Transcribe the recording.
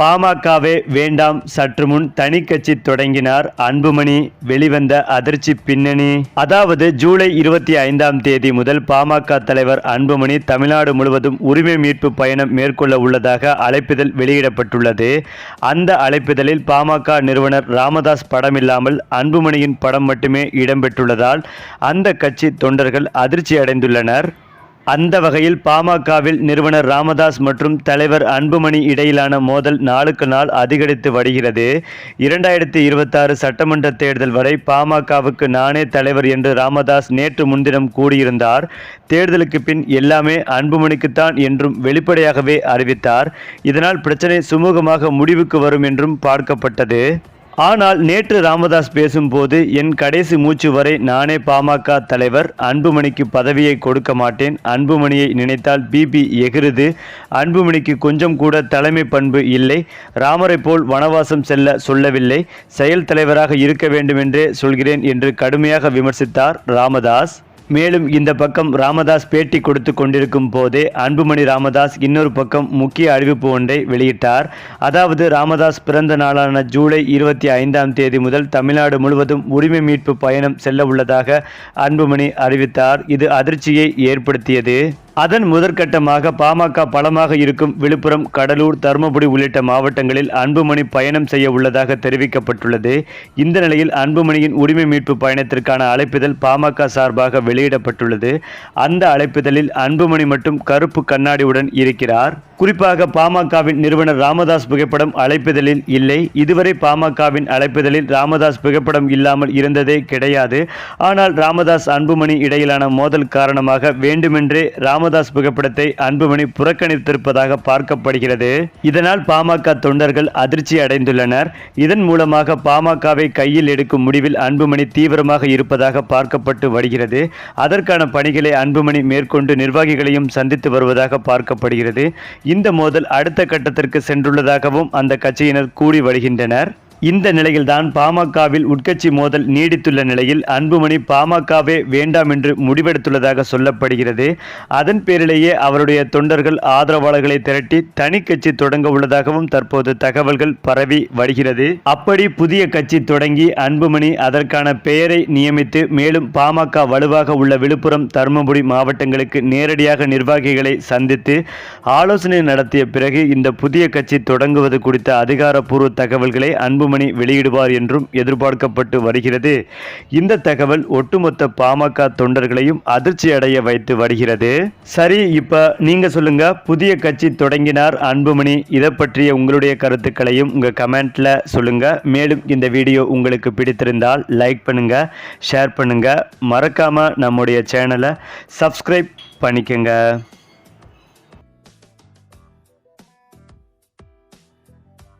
பாமகவே வேண்டாம். சற்று முன் தனி கட்சி தொடங்கினார். அன்புமணி வெளிவந்த அதிர்ச்சி பின்னணி. அதாவது ஜூலை இருபத்தி ஐந்தாம் தேதி முதல் பாமக தலைவர் அன்புமணி தமிழ்நாடு முழுவதும் உரிமை மீட்பு பயணம் மேற்கொள்ள உள்ளதாக அழைப்பிதழ் வெளியிடப்பட்டுள்ளது. அந்த அழைப்பிதழில் பாமக நிறுவனர் ராமதாஸ் படமில்லாமல் அன்புமணியின் படம் மட்டுமே இடம்பெற்றுள்ளதால் அந்த கட்சி தொண்டர்கள் அதிர்ச்சி அடைந்துள்ளனர் அந்த வகையில் பாமகவில் நிறுவனர் ராமதாஸ் மற்றும் தலைவர் அன்புமணி இடையிலான மோதல் நாளுக்கு நாள் அதிகரித்து வருகிறது. இரண்டாயிரத்தி இருபத்தாறு சட்டமன்ற தேர்தல் வரை பாமகவுக்கு நானே தலைவர் என்று ராமதாஸ் நேற்று முன்தினம் கூடியிருந்தார் தேர்தலுக்கு பின் எல்லாமே அன்புமணிக்குத்தான் என்றும் வெளிப்படையாகவே அறிவித்தார். இதனால் பிரச்சனை சுமூகமாக முடிவுக்கு வரும் என்றும் பார்க்கப்பட்டது. ஆனால் நேற்று ராமதாஸ் பேசும்போது என் கடைசி மூச்சு வரை நானே பாமக தலைவர் அன்புமணிக்கு பதவியை கொடுக்க மாட்டேன். அன்புமணியை நினைத்தால் பிபி எகிருது. அன்புமணிக்கு கொஞ்சம் கூட தலைமை பண்பு இல்லை. ராமரை போல் வனவாசம் செல்ல சொல்லவில்லை. செயல் தலைவராக இருக்க வேண்டுமென்றே சொல்கிறேன் என்று கடுமையாக விமர்சித்தார் ராமதாஸ். மேலும் இந்த பக்கம் ராமதாஸ் பேட்டி கொடுத்து கொண்டிருக்கும் போதே அன்புமணி ராமதாஸ் இன்னொரு பக்கம் முக்கிய அறிவிப்பு ஒன்றை வெளியிட்டார். அதாவது ராமதாஸ் பிறந்த நாளான ஜூலை இருபத்தி ஐந்தாம் தேதி முதல் தமிழ்நாடு முழுவதும் உரிமை மீட்பு பயணம் செல்ல உள்ளதாக அன்புமணி அறிவித்தார். இது அதிர்ச்சியை ஏற்படுத்தியது. அதன் முதற்கட்டமாக பாமக பலமாக இருக்கும் விழுப்புரம் கடலூர் தருமபுரி உள்ளிட்ட மாவட்டங்களில் அன்புமணி பயணம் செய்ய உள்ளதாக தெரிவிக்கப்பட்டுள்ளது. இந்த நிலையில் அன்புமணியின் உரிமை மீட்பு பயணத்திற்கான அழைப்பிதழ் பாமக சார்பாக வெளியிடப்பட்டுள்ளது. அந்த அழைப்பிதழில் அன்புமணி மட்டும் கருப்பு கண்ணாடியுடன் இருக்கிறார். குறிப்பாக பாமகவின் நிறுவனர் ராமதாஸ் புகைப்படம் அழைப்பிதழில் இல்லை. இதுவரை பாமகவின் அழைப்பிதழில் ராமதாஸ் புகைப்படம் இல்லாமல் இருந்ததே கிடையாது. ஆனால் ராமதாஸ் அன்புமணி இடையிலான மோதல் காரணமாக வேண்டுமென்றே ராம ராமதாஸ் புகைப்படத்தை அன்புமணி புறக்கணித்திருப்பதாக பார்க்கப்படுகிறது. இதனால் பாமக தொண்டர்கள் அதிர்ச்சி அடைந்துள்ளனர். இதன் மூலமாக பாமகவை கையில் எடுக்கும் முடிவில் அன்புமணி தீவிரமாக இருப்பதாக பார்க்கப்பட்டு வருகிறது. அதற்கான பணிகளை அன்புமணி மேற்கொண்டு நிர்வாகிகளையும் சந்தித்து வருவதாக பார்க்கப்படுகிறது. இந்த மோதல் அடுத்த கட்டத்திற்கு சென்றுள்ளதாகவும் அந்த கட்சியினர் கூறி வருகின்றனர். இந்த நிலையில்தான் பாமகவில் உட்கட்சி மோதல் நீடித்துள்ள நிலையில் அன்புமணி பாமகவே வேண்டாம் என்று முடிவெடுத்துள்ளதாக சொல்லப்படுகிறது. அதன் பேரிலேயே அவருடைய தொண்டர்கள் ஆதரவாளர்களை திரட்டி தனி கட்சி தொடங்க உள்ளதாகவும் தற்போது தகவல்கள் பரவி வருகிறது. அப்படி புதிய கட்சி தொடங்கி அன்புமணி அதற்கான பெயரை நியமித்து மேலும் பாமக வலுவாக உள்ள விழுப்புரம் தருமபுரி மாவட்டங்களுக்கு நேரடியாக நிர்வாகிகளை சந்தித்து ஆலோசனை நடத்திய பிறகு இந்த புதிய கட்சி தொடங்குவது குறித்த அதிகாரப்பூர்வ தகவல்களை அன்பு அன்புமணி வெளியிடுவார் என்றும் எதிர்பார்க்கப்பட்டு வருகிறது. இந்த தகவல் ஒட்டுமொத்த பாமக தொண்டர்களையும் அதிர்ச்சி அடைய வைத்து வருகிறது. சரி இப்ப நீங்க சொல்லுங்க புதிய கட்சி தொடங்கினார் அன்புமணி இதை பற்றிய உங்களுடைய கருத்துக்களையும் உங்க கமெண்ட்ல சொல்லுங்க. மேலும் இந்த வீடியோ உங்களுக்கு பிடித்திருந்தால் லைக் பண்ணுங்க ஷேர் பண்ணுங்க. மறக்காம நம்முடைய சேனலை சப்ஸ்கிரைப் பண்ணிக்கங்க.